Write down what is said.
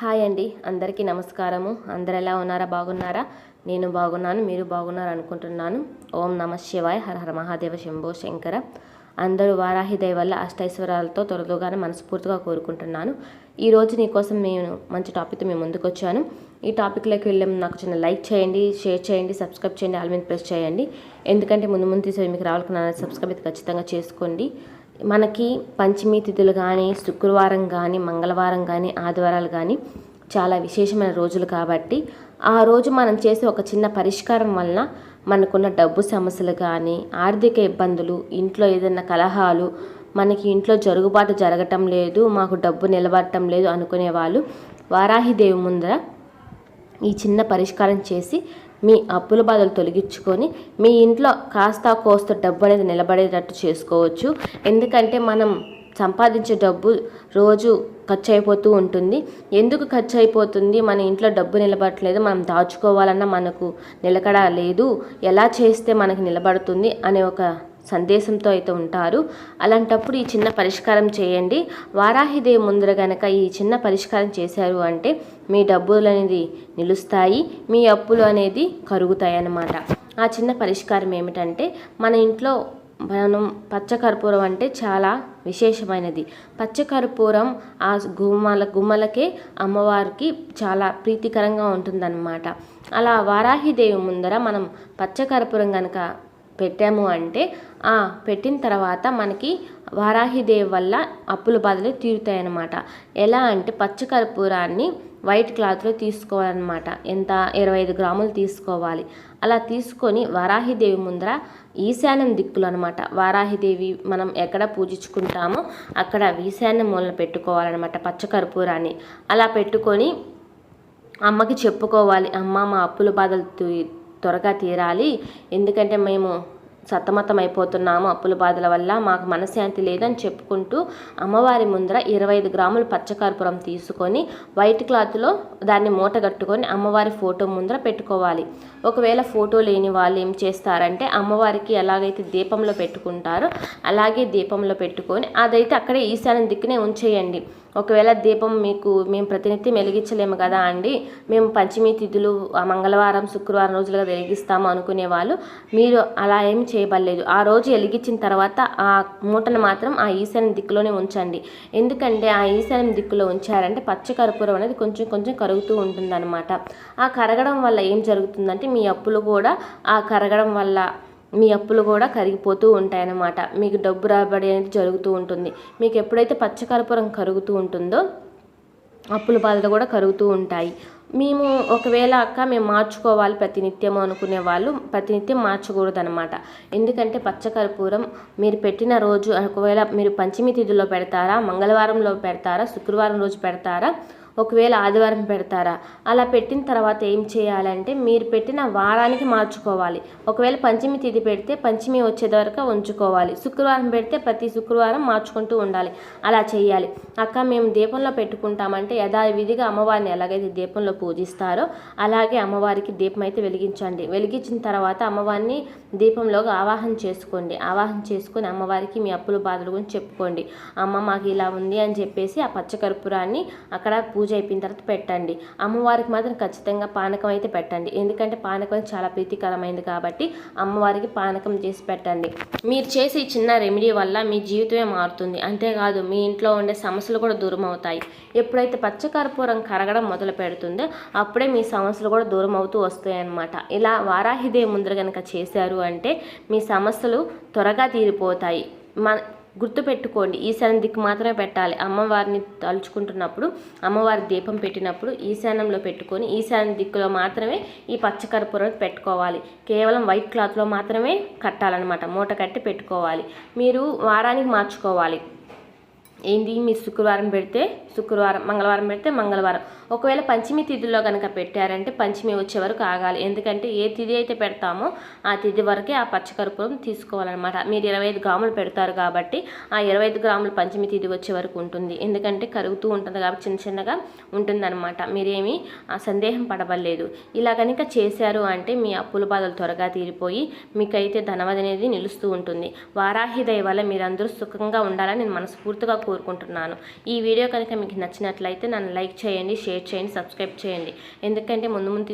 Hi అండి. అందరికీ నమస్కారము. అందరు ఎలా ఉన్నారా? బాగున్నారా? నేను బాగున్నాను. మీరు బాగున్నారు అనుకుంటున్నాను. ఓం నమ శివాయ. హర హర మహాదేవ శంభో శంకర. అందరూ వారాహి దయ వల్ల అష్టైశ్వర్యాలతో త్వరలోగానే మనస్ఫూర్తిగా కోరుకుంటున్నాను. ఈరోజు నీకోసం నేను మంచి టాపిక్తో మేము ముందుకు వచ్చాను. ఈ టాపిక్లోకి వెళ్ళే నాకు చిన్న లైక్ చేయండి షేర్ చేయండి సబ్స్క్రైబ్ చేయండి ఆల్ మీద ప్రెస్ చేయండి. ఎందుకంటే ముందు ముందు తీసే మీకు రావాలనుకున్న సబ్స్క్రైబ్ అయితే ఖచ్చితంగా చేసుకోండి. మనకి పంచమి తిథులు కానీ శుక్రవారం కానీ మంగళవారం కానీ ఆదివారాలు కానీ చాలా విశేషమైన రోజులు కాబట్టి ఆ రోజు మనం చేసే ఒక చిన్న పరిష్కారం వలన మనకున్న డబ్బు సమస్యలు కానీ ఆర్థిక ఇబ్బందులు ఇంట్లో ఏదైనా కలహాలు మనకి ఇంట్లో జరుగుబాటు జరగటం లేదు మాకు డబ్బు నిలబడటం లేదు అనుకునే వాళ్ళు వారాహిదేవి ముందర ఈ చిన్న పరిష్కారం చేసి మీ అప్పుల బాధలు తొలగించుకొని మీ ఇంట్లో కాస్త కోస్త డబ్బు అనేది నిలబడేటట్టు చేసుకోవచ్చు. ఎందుకంటే మనం సంపాదించే డబ్బు రోజు ఖర్చు అయిపోతూ ఉంటుంది. ఎందుకు ఖర్చు అయిపోతుంది మన ఇంట్లో డబ్బు నిలబడట్లేదు. మనం దాచుకోవాలన్నా మనకు నిలకడ లేదు. ఎలా చేస్తే మనకు నిలబడుతుంది? అనే ఒక సందేశంతో అయితే ఉంటారు. అలాంటప్పుడు ఈ చిన్న పరిష్కారం చేయండి. వారాహిదేవి ముందర గనక ఈ చిన్న పరిష్కారం చేశారు అంటే మీ డబ్బులు అనేది నిలుస్తాయి. మీ అప్పులు అనేది కరుగుతాయి అన్నమాట ఆ చిన్న పరిష్కారం ఏమిటంటే మన ఇంట్లో మనం పచ్చకర్పూరం అంటే చాలా విశేషమైనది. పచ్చకర్పూరం ఆ గుమ్మల గుమ్మలకే అమ్మవారికి చాలా ప్రీతికరంగా ఉంటుందన్నమాట. అలా వారాహిదేవి ముందర మనం పచ్చకర్పూరం కనుక పెట్టాము అంటే ఆ పెట్టిన తర్వాత మనకి వారాహిదేవి వల్ల అప్పుల బాధలు తీరుతాయన్నమాట. ఎలా అంటే పచ్చకర్పూరాన్ని వైట్ క్లాత్లో తీసుకోవాలన్నమాట. ఎంత? ఇరవై ఐదు గ్రాములు తీసుకోవాలి. అలా తీసుకొని వారాహిదేవి ముందర ఈశాన్యం దిక్కులు అనమాట వారాహిదేవి మనం ఎక్కడ పూజించుకుంటామో అక్కడ ఈశాన్యం మూలన పెట్టుకోవాలన్నమాట పచ్చకర్పూరాన్ని అలా పెట్టుకొని అమ్మకి చెప్పుకోవాలి అమ్మ మా అప్పుల బాధలు త్వరగా తీరాలి. ఎందుకంటే మేము సతమతం అయిపోతున్నాము అప్పుల బాధల వల్ల. మాకు మనశ్శాంతి లేదని చెప్పుకుంటూ అమ్మవారి ముందర ఇరవై ఐదు గ్రాములు పచ్చకర్పూరం తీసుకొని వైట్ క్లాత్లో దాన్ని మూట కట్టుకొని అమ్మవారి ఫోటో ముందర పెట్టుకోవాలి. ఒకవేళ ఫోటో లేని వాళ్ళు ఏం చేస్తారంటే అమ్మవారికి ఎలాగైతే దీపంలో పెట్టుకుంటారో అలాగే దీపంలో పెట్టుకొని అదైతే అక్కడే ఈశాన్య దిక్కునే ఉంచేయండి. ఒకవేళ దీపం మీకు మేము ప్రతినిత్యం వెలిగించలేము కదా అండి. మేము పంచమి తిథులు మంగళవారం శుక్రవారం రోజులుగా వెలిగిస్తాము అనుకునే వాళ్ళు మీరు అలా ఏం చేయబడలేదు. ఆ రోజు వెలిగించిన తర్వాత ఆ మూటను మాత్రం ఆ ఈశాన్యం దిక్కులోనే ఉంచండి. ఎందుకంటే ఆ ఈశాన్యం దిక్కులో ఉంచారంటే పచ్చ కర్పూరం అనేది కొంచెం కొంచెం కరుగుతూ ఉంటుందన్నమాట. ఆ కరగడం వల్ల ఏం జరుగుతుందంటే మీ అప్పులు కూడా ఆ కరగడం వల్ల మీ అప్పులు కూడా కరిగిపోతూ ఉంటాయన్నమాట. మీకు డబ్బు రాబడి అనేది జరుగుతూ ఉంటుంది. మీకు ఎప్పుడైతే పచ్చకర్పూరం కరుగుతూ ఉంటుందో అప్పుల బాధలు కూడా కరుగుతూ ఉంటాయి. మేము ఒకవేళ అక్క మేము మార్చుకోవాలి ప్రతినిత్యం అనుకునే వాళ్ళు ప్రతినిత్యం మార్చకూడదు అనమాట ఎందుకంటే పచ్చకర్పూరం మీరు పెట్టిన రోజు ఒకవేళ మీరు పంచమి తిథిలో పెడతారా మంగళవారంలో పెడతారా శుక్రవారం రోజు పెడతారా ఒకవేళ ఆదివారం పెడతారా? అలా పెట్టిన తర్వాత ఏం చేయాలంటే మీరు పెట్టిన వారానికి మార్చుకోవాలి. ఒకవేళ పంచమి తిథి పెడితే పంచమి వచ్చేదవరకు ఉంచుకోవాలి. శుక్రవారం పెడితే ప్రతి శుక్రవారం మార్చుకుంటూ ఉండాలి. అలా చేయాలి. అక్క మేము దీపంలో పెట్టుకుంటామంటే యథావిధిగా అమ్మవారిని ఎలాగైతే దీపంలో పూజిస్తారో అలాగే అమ్మవారికి దీపం అయితే వెలిగించండి. వెలిగించిన తర్వాత అమ్మవారిని దీపంలోకి ఆవాహన చేసుకోండి. ఆవాహన చేసుకుని అమ్మవారికి మీ అప్పుల బాధల గురించి చెప్పుకోండి. అమ్మ మాకు ఇలా ఉంది అని చెప్పేసి ఆ పచ్చకర్పూరాన్ని అక్కడ పూజ పూజ అయిపోయిన తర్వాత పెట్టండి. అమ్మవారికి మాత్రం ఖచ్చితంగా పానకం అయితే పెట్టండి. ఎందుకంటే పానకం చాలా ప్రీతికరమైంది కాబట్టి అమ్మవారికి పానకం చేసి పెట్టండి. మీరు చేసే చిన్న రెమెడీ వల్ల మీ జీవితమే మారుతుంది. అంతేకాదు మీ ఇంట్లో ఉండే సమస్యలు కూడా దూరం అవుతాయి. ఎప్పుడైతే పచ్చకర్పూరం కరగడం మొదలు పెడుతుందో అప్పుడే మీ సమస్యలు కూడా దూరం అవుతూ వస్తాయి అన్నమాట. ఇలా వారాహిదే ముందర కనుక చేశారు అంటే మీ సమస్యలు త్వరగా తీరిపోతాయి. మన గుర్తుపెట్టుకోండి ఈశాన్య దిక్కు మాత్రమే పెట్టాలి. అమ్మవారిని తలుచుకుంటున్నప్పుడు అమ్మవారి దీపం పెట్టినప్పుడు ఈశాన్యంలో పెట్టుకొని ఈశాన్య దిక్కులో మాత్రమే ఈ పచ్చకర్పూరం పెట్టుకోవాలి. కేవలం వైట్ క్లాత్లో మాత్రమే కట్టాలన్నమాట మూట కట్టి పెట్టుకోవాలి. మీరు వారానికి మార్చుకోవాలి. ఏంటి మీరు శుక్రవారం పెడితే శుక్రవారం మంగళవారం పెడితే మంగళవారం. ఒకవేళ పంచమి తిథిలో కనుక పెట్టారంటే పంచమి వచ్చే వరకు ఆగాలి. ఎందుకంటే ఏ తిథి అయితే పెడతామో ఆ తిథి వరకే ఆ పచ్చకర్పూరం తీసుకోవాలన్నమాట. మీరు ఇరవై ఐదు గ్రాములు పెడతారు కాబట్టి ఆ ఇరవై ఐదు గ్రాములు పంచమి తిథి వచ్చే వరకు ఉంటుంది. ఎందుకంటే కరుగుతూ ఉంటుంది కాబట్టి చిన్న చిన్నగా ఉంటుందన్నమాట. మీరేమి ఆ సందేహం పడవలేదు. ఇలా కనుక చేశారు అంటే మీ అప్పుల బాధలు త్వరగా తీరిపోయి మీకైతే ధనవది అనేది నిలుస్తూ ఉంటుంది. వారాహి దయ వల్ల మీరందరూ సుఖంగా ఉండాలని నేను మనస్ఫూర్తిగా కోరుకుంటున్నాను. ఈ వీడియో కనుక మీకు నచ్చినట్లయితే నన్ను లైక్ చేయండి షేర్ చేయండి సబ్స్క్రైబ్ చేయండి. ఎందుకంటే ముందు ముందు